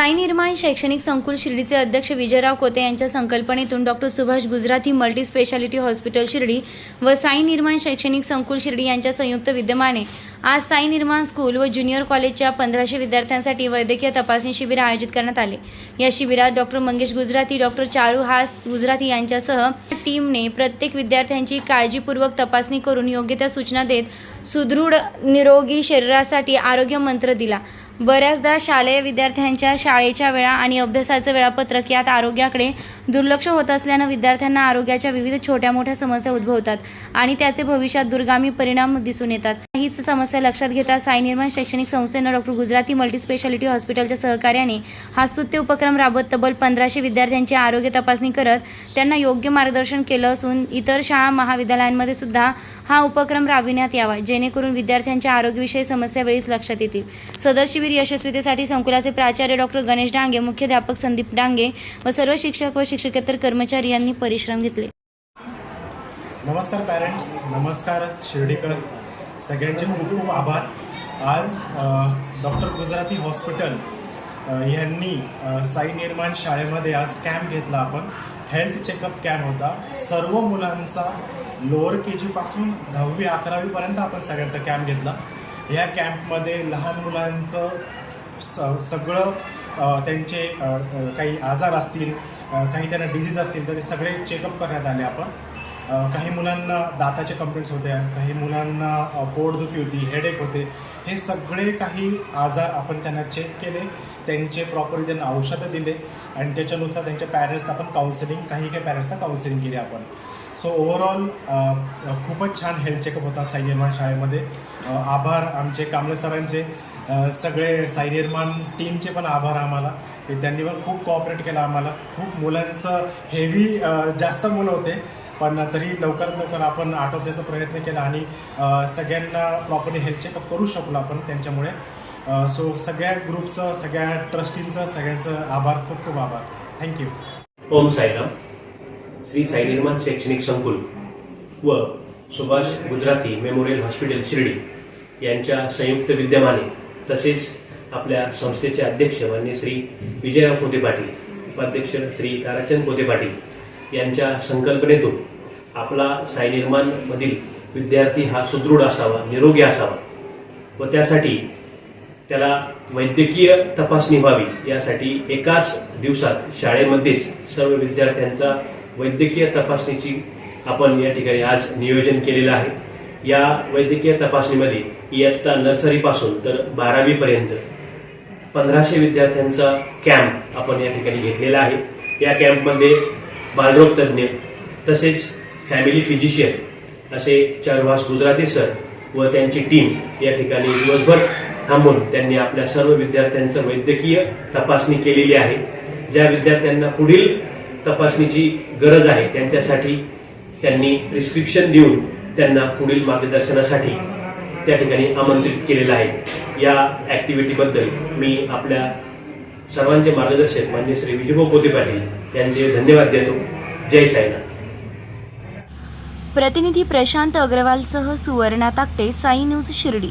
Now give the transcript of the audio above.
साई निर्माण शैक्षणिक संकुल शिर्डीचे अध्यक्ष विजयराव कोते यांच्या संकल्पनेतून doctor Subhash Gujarati multi speciality hospital Shirdi व साई निर्माण शैक्षणिक संकुल शिर्डी यांच्या संयुक्त विद्यमाने आज साई निर्माण स्कूल व ज्युनियर कॉलेजच्या पंधराशे विद्यार्थ्यांसाठी वैद्यकीय तपासणी शिबिर आयोजित करण्यात आले. या शिबिरात डॉक्टर मंगेश गुजराती डॉक्टर चारू हास गुजराती यांच्यासह टीमने प्रत्येक विद्यार्थ्यांची काळजीपूर्वक तपासणी करून योग्य त्या सूचना देत सुदृढ निरोगी शरीरासाठी आरोग्य मंत्र दिला. बऱ्याचदा शालेय विद्यार्थ्यांच्या शाळेच्या वेळा आणि अभ्यासाचं वेळापत्रक यात आरोग्याकडे दुर्लक्ष होत असल्यानं विद्यार्थ्यांना आरोग्याच्या विविध छोट्या मोठ्या समस्या उद्भवतात आणि त्याचे भविष्यात दुर्गामी परिणाम दिसून येतात. हीच समस्या लक्षात घेता साई निर्माण शैक्षणिक संस्थेनं डॉक्टर गुजराती मल्टीस्पेशालिटी हॉस्पिटलच्या सहकार्याने हा स्तुत्य उपक्रम राबवत तब्बल पंधराशे विद्यार्थ्यांची आरोग्य तपासणी करत त्यांना योग्य मार्गदर्शन केलं असून इतर शाळा महाविद्यालयांमध्ये सुद्धा हा उपक्रम राबविण्यात यावा जेणेकरून विद्यार्थ्यांच्या आरोग्यविषयी समस्या वेळीच लक्षात येतील. सदर शिबिर यशस्वीतेसाठी संकुलाचे प्राचार्य डॉक्टर गणेश डांगे मुख्याध्यापक संदीप डांगे व सर्व शिक्षक व शिक्षकेतर कर्मचारी यांनी परिश्रम घेतले. नमस्कार पॅरेंट्स नमस्कार शिर्डीकर. सगळ्यांचे खूप खूप आभार. आज डॉक्टर गुजराती हॉस्पिटल यांनी साई निर्माण शाळेमध्ये आज कॅम्प घेतला आपण. हेल्थ चेकअप कॅम्प होता. सर्व मुलांचा लोअर के जीपासून दहावी अकरावीपर्यंत आपण सगळ्यांचा कॅम्प घेतला. या कॅम्पमध्ये लहान मुलांचं स सगळं त्यांचे काही आजार असतील काही त्यांना डिझीज असतील तर ते सगळे चेकअप करण्यात आले आपण. काही मुलांना दाताचे कंप्लेंट्स होत्या काही मुलांना पोटदुखी होती हेडेक होते. हे सगळे काही आजार आपण त्यांना चेक केले. त्यांचे प्रॉपरली त्यांना औषधं दिले आणि त्याच्यानुसार त्यांच्या पॅरेंट्सला आपण काउन्सिलिंग काही काही पॅरेंट्सला काउन्सिलिंग केली आपण. सो ओव्हरऑल खूपच छान हेल्थ चेकअप होता साई निर्माण शाळेमध्ये. आभार आमचे कांबळे सरांचे. सगळे साई निर्माण टीमचे पण आभार आम्हाला. त्यांनी पण खूप कॉपरेट केलं आम्हाला. खूप मुलांचं हेवी जास्त मुलं होते पण तरी लवकरात लवकर आपण आटोपण्याचा प्रयत्न केला आणि सगळ्यांना प्रॉपरली हेल्थ चेकअप करू शकलो आपण त्यांच्यामुळे. सो सगळ्या ग्रुपचं सगळ्या ट्रस्टींचं सगळ्यांचं आभार खूप खूप आभार. Thank you Om Sairam. Shri Sai Nirman शैक्षणिक संकुल व सुभाष गुजराती मेमोरियल हॉस्पिटल शिर्डी यांच्या संयुक्त विद्यमाने तसेच आपल्या संस्थेचे अध्यक्ष मान्य श्री विजयराव पोते पाटील उपाध्यक्ष श्री ताराचंद पोते पाटील यांच्या संकल्पनेतून आपला साई मधील विद्यार्थी हा सुदृढ असावा निरोगी असावा व त्यासाठी त्याला वैद्यकीय तपासणी व्हावी यासाठी एकाच दिवसात शाळेमध्येच सर्व विद्यार्थ्यांचा वैद्यकीय तपासणीची आपण या ठिकाणी आज नियोजन केलेलं आहे. या वैद्यकीय तपासणीमध्ये इयत्ता नर्सरीपासून तर बारावी पर्यंत पंधराशे विद्यार्थ्यांचा कॅम्प आपण या ठिकाणी घेतलेला आहे. या कॅम्पमध्ये बालरोग तज्ज्ञ तसेच फॅमिली फिजिशियन असे चारुहास गुजराती सर व त्यांची टीम या ठिकाणी दिवसभर थांबून त्यांनी आपल्या सर्व विद्यार्थ्यांचं वैद्यकीय तपासणी केलेली आहे. ज्या विद्यार्थ्यांना पुढील तपासणीची गरज आहे त्यांच्यासाठी त्यांनी प्रिस्क्रिप्शन देऊन त्यांना पुढील मार्गदर्शनासाठी त्या ठिकाणी आमंत्रित केलेलं आहे. या ऍक्टिव्हिटीबद्दल मी आपल्या सर्वांचे मार्गदर्शक म्हणजे श्री विजयभाऊ पोते पाटील यांचे धन्यवाद देतो. जय साईनाथ. प्रतिनिधी प्रशांत अग्रवालसह सुवर्णा ताकटे साई न्यूज शिर्डी.